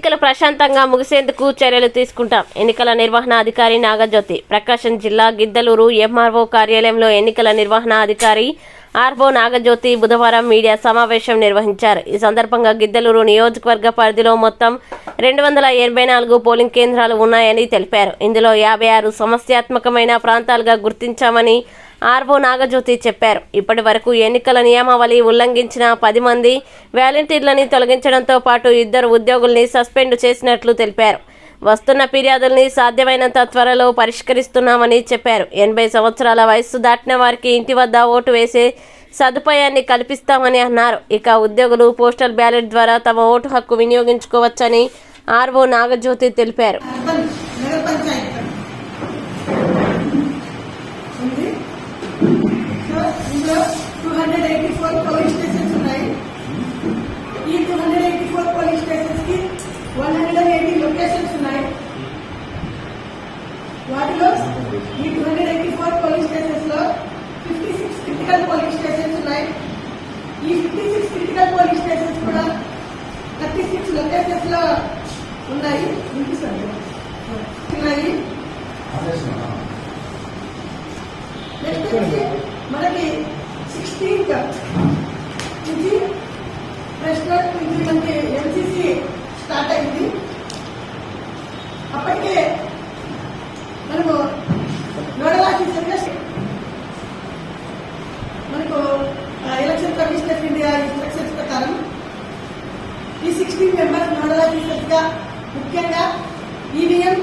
ఎన్నికలు ప్రశాంతంగా ముగిసేందుకు చర్యలు తీసుకుంటాం. ఎన్నికల నిర్వహణ అధికారి నాగజ్యోతి ప్రకాశం జిల్లా గిద్దలూరు ఎంఆర్ఓ కార్యాలయంలో ఎన్నికల నిర్వహణ అధికారి ఆర్ఓ నాగజ్యోతి బుధవారం మీడియా సమావేశం నిర్వహించారు. ఈ సందర్భంగా గిద్దలూరు నియోజకవర్గ పరిధిలో మొత్తం రెండు వందల ఎనభై నాలుగు పోలింగ్ కేంద్రాలు ఉన్నాయని తెలిపారు. ఇందులో యాభై ఆరు సమస్యాత్మకమైన ప్రాంతాలుగా గుర్తించామని ఆర్వో నాగజ్యోతి చెప్పారు. ఇప్పటి వరకు ఎన్నికల నియమావళి ఉల్లంఘించిన పది మంది వాలంటీర్లని తొలగించడంతో పాటు ఇద్దరు ఉద్యోగుల్ని సస్పెండ్ చేసినట్లు తెలిపారు. వస్తున్న ఫిర్యాదుల్ని సాధ్యమైనంత త్వరలో పరిష్కరిస్తున్నామని చెప్పారు. ఎనభై సంవత్సరాల వయస్సు దాటిన వారికి ఇంటి వద్ద ఓటు వేసే సదుపాయాన్ని కల్పిస్తామని అన్నారు. ఇక ఉద్యోగులు పోస్టల్ బ్యాలెట్ ద్వారా తమ ఓటు హక్కు వినియోగించుకోవచ్చని ఆర్వో నాగజ్యోతి తెలిపారు. ఈ two hundred eighty four police స్టేషన్స్లో fifty six critical police stations ఉన్నాయి. ఈ fifty six critical police stations కూడా థర్టీ సిక్స్ లొకేషన్స్లో ఉన్నాయి. ఉన్నాయి. నెక్స్ట్ వచ్చి మనకి సిక్స్టీన్త్ నుంచి మనకి ఎన్సీసీ స్టార్ట్ అయింది. అప్పటికే మనము నోడల్ ఆఫీసర్గా మనకు ఆ, election commission of India instructions ప్రకారం ఈ సిక్స్టీన్ మెంబర్స్ నోడల్ ఆఫీసర్స్గా ముఖ్యంగా EVM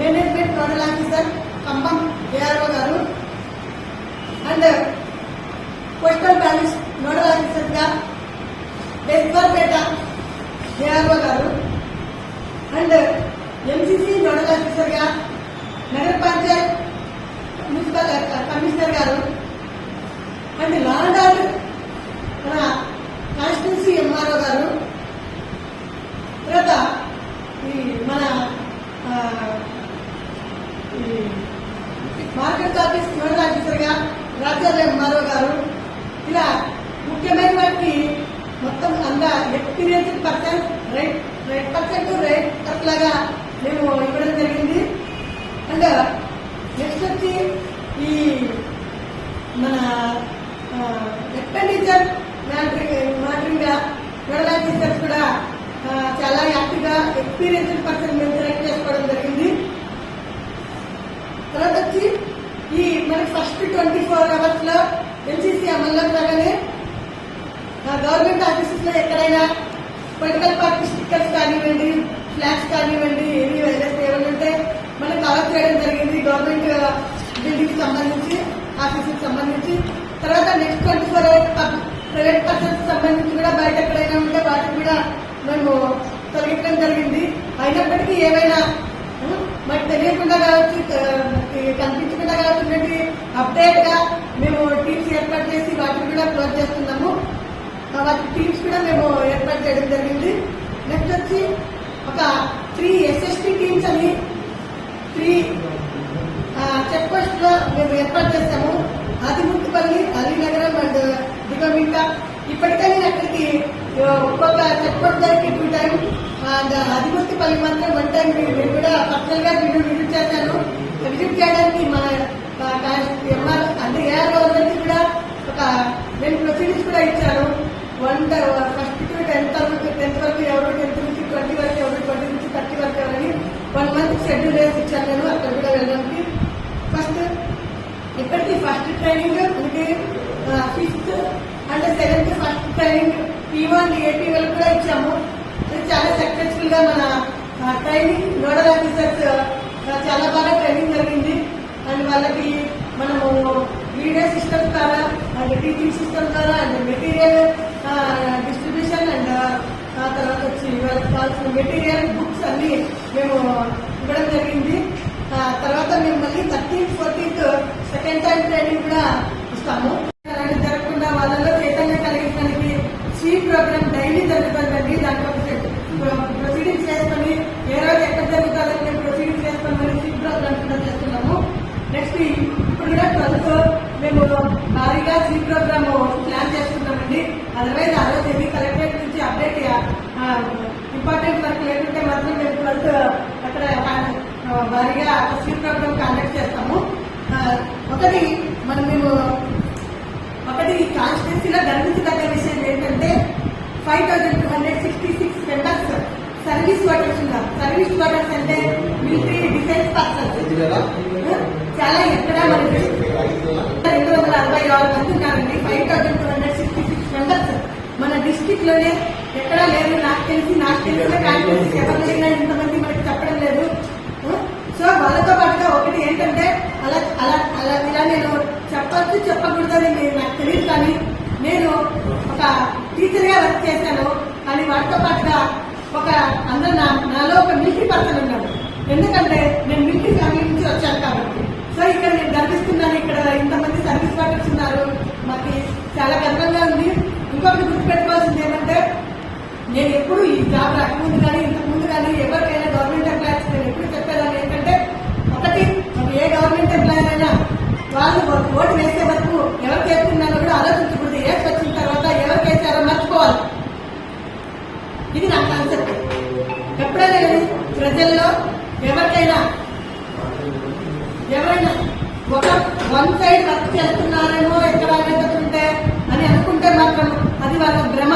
management nodal officer Khammam ARO గారు. అండ్ పోస్టల్ బ్యాలెన్స్ నోడల్ ఆఫీసర్గా బెస్వర్పేట ఏఆర్ఓ గారు. అండ్ ఎంసీసీ నోడల్ ఆఫీసర్గా నగర పంచాయత్ మున్సిపల్ కమిషనర్ గారు. అండ్ లాండ్ ఆర్డర్ మన కాన్స్టిట్యూన్సీ ఎంఆర్ఓ గారు. తర్వాత ఈ మన ఈ మార్కెట్ ఆఫీస్ నోడల్ ఆఫీసర్గా గా రాజ్యాల గారు ఇలా ముఖ్యమైన వాటికి మొత్తం అంద experience person right right person right అట్లాగా మేము ఇవ్వడం జరిగింది. అండ్ నెక్స్ట్ వచ్చి ఈ మన ఎక్స్పెండిచర్ మ్యాటరింగ్ మానిటరింగ్గా నోడల్ ఆఫీసర్స్ కూడా చాలా హ్యాపీగా గా ఎక్స్పీరియన్స్ పర్సన్ మేము సెలెక్ట్ చేసుకోవడం జరిగింది. తర్వాత వచ్చి ఈ మనకి ఫస్ట్ ట్వంటీ ఫోర్ అవర్స్లో ఎన్సీసీ అమల్లోకి రాగానే గవర్నమెంట్ ఆఫీసెస్లో ఎక్కడైనా పొలిటికల్ పార్టీ స్టిక్కర్స్ కానివ్వండి ఫ్లాగ్స్ కానివ్వండి ఏమి వైరస్ ఏమైనా ఉంటే మనం కవర్ చేయడం జరిగింది గవర్నమెంట్ బిల్డింగ్ సంబంధించి ఆఫీసుకి సంబంధించి. తర్వాత next twenty four hours private persons సంబంధించి కూడా బయట ఎక్కడైనా ఉంటే వాటికి కూడా మేము తొలగించడం జరిగింది. అయినప్పటికీ ఏవైనా మరి తెలియకుండా కావచ్చు కనిపించకుండా కావచ్చు అప్డేట్గా మేము టీమ్స్ ఏర్పాటు చేసి వాటిని కూడా క్లోజ్ చేస్తున్నాము. వాటి టీమ్స్ కూడా మేము ఏర్పాటు చేయడం జరిగింది. నెక్స్ట్ వచ్చి ఒక త్రీ ఎస్ఎస్టీ టీమ్స్ అని త్రీ చెక్ పోస్ట్లో మేము ఏర్పాటు చేస్తాము ఆదిముత్తుపల్లి అలీనగరం అండ్ దిగమింట ఇప్పటికైనా అక్కడికి ఒక్కొక్క చెప్పడానికి పోస్ట్ టూ టైం అండ్ మాత్రం వన్ టైం నేను కూడా పర్సనల్గా వీడియో విజిట్ చేశాను విజిట్ చేయడానికి మా ఎంఆర్ అంటే ఏఆర్ గవర్నమెంట్ కూడా ఒక నేను ప్రొసీడింగ్స్ కూడా ఇచ్చాను వన్ ఫస్ట్ టు టెన్త్ వరకు టెన్త్ వరకు ఎవరు టెన్త్ నుంచి ట్వంటీ వరకు ఎవరు ట్వంటీ నుంచి థర్టీ వరకు ఎవరని వన్ మంత్ షెడ్యూల్ వేసి ఇచ్చాను నేను అక్కడ కూడా వెళ్ళడానికి ఫస్ట్ ఇప్పటికి ఫస్ట్ ట్రైనింగ్ మనకి ఫిఫ్త్ అంటే seventh first training PO AP వాళ్ళకి కూడా ఇచ్చాము. చాలా సక్సెస్ఫుల్గా మన ట్రైనింగ్ నోడల్ ఆఫీసర్స్ చాలా బాగా ట్రైనింగ్ జరిగింది. అండ్ వాళ్ళకి మనము వీడియో సిస్టమ్ ద్వారా అండ్ టీచింగ్ సిస్టమ్ ద్వారా అండ్ మెటీరియల్ డిస్ట్రిబ్యూషన్ అండ్ ఆ తర్వాత వచ్చి వాళ్ళకి కావాల్సిన మెటీరియల్ బుక్స్ అన్ని మేము ఇవ్వడం జరిగింది. తర్వాత మేము మళ్ళీ thirteenth fourteenth second time training కూడా ఇస్తాము. భారీగా సీ ప్రోగ్రామ్ ప్లాన్ చేస్తున్నామండి అదర్వైజ్ ఆ రోజు ఎన్ని కలెక్టరేట్ నుంచి అప్డేట్ ఇంపార్టెంట్ వర్క్ లేకుంటే మాత్రం మేము ట్వెల్త్ అక్కడ భారీగా స్వీట్ ప్రోగ్రామ్ కండక్ట్ చేస్తాము. ఒకటి మనం మేము ఒకటి ఈ కాన్స్టిట్యూన్సీలో గర్వించదగ్గ విషయం ఏంటంటే five thousand two hundred sixty six members service workers ఉన్నారు. సర్వీస్ వర్కర్స్ అంటే మిలిటరీ డిఫెన్స్ పర్సన్స్ చాలా ఎక్కడ మనకి అరవై ఆరు మంది ఉన్నారండి. Five thousand two hundred sixty six members మన డిస్టిక్లోనే ఎక్కడా లేదు నాకు తెలిసి నాకు తెలిసిన కాన్స్టిట్యూన్సీ ఎవరు లేనా ఇంతమంది మనకి చెప్పడం లేదు. సో వాళ్ళతో పాటుగా ఒకటి ఏంటంటే అలా అలా అలా ఇలా నేను చెప్పచ్చు చెప్పకూడదని నాకు తెలియదు కానీ నేను ఒక టీచర్గా వర్క్ చేశాను. కానీ వాటితో పాటుగా ఒక అందరూ నాలో ఒక మిలిటరీ పర్సన్ ఉన్నాడు ఎందుకంటే నేను మిలిటరీ ఫ్యామిలీ నుంచి వచ్చాను కాబట్టి. చాలా గర్వంగా ఉంది. ఇంకొకటి గుర్తుపెట్టుకోవాల్సింది ఏమంటే నేను ఎప్పుడు ఈ జాబ్ రాకముందు కానీ ఇంతకుముందు కానీ ఎవరికైనా గవర్నమెంట్ ఎంప్లాయర్స్ నేను ఎప్పుడు చెప్పేదాన్ని ఏంటంటే ఒకటి ఏ గవర్నమెంట్ ఎంప్లాయర్ అయినా వాళ్ళు ఓటు వేసే వరకు ఎవరు చేస్తున్నారో కూడా ఆలోచించకూడదు. ఏసి వచ్చిన తర్వాత ఎవరికి వేసారో మర్చిపోవాలి. ఇది నా కాన్సెప్ట్ ఎప్పుడైనా లేదు ప్రజల్లో ఎవరికైనా ఎవరైనా ఒక వన్ సైడ్ వర్క్ చేస్తున్నారేమో ఎక్కడ ఉంటే అని అనుకుంటే మాత్రం అది వాళ్ళ భ్రమ.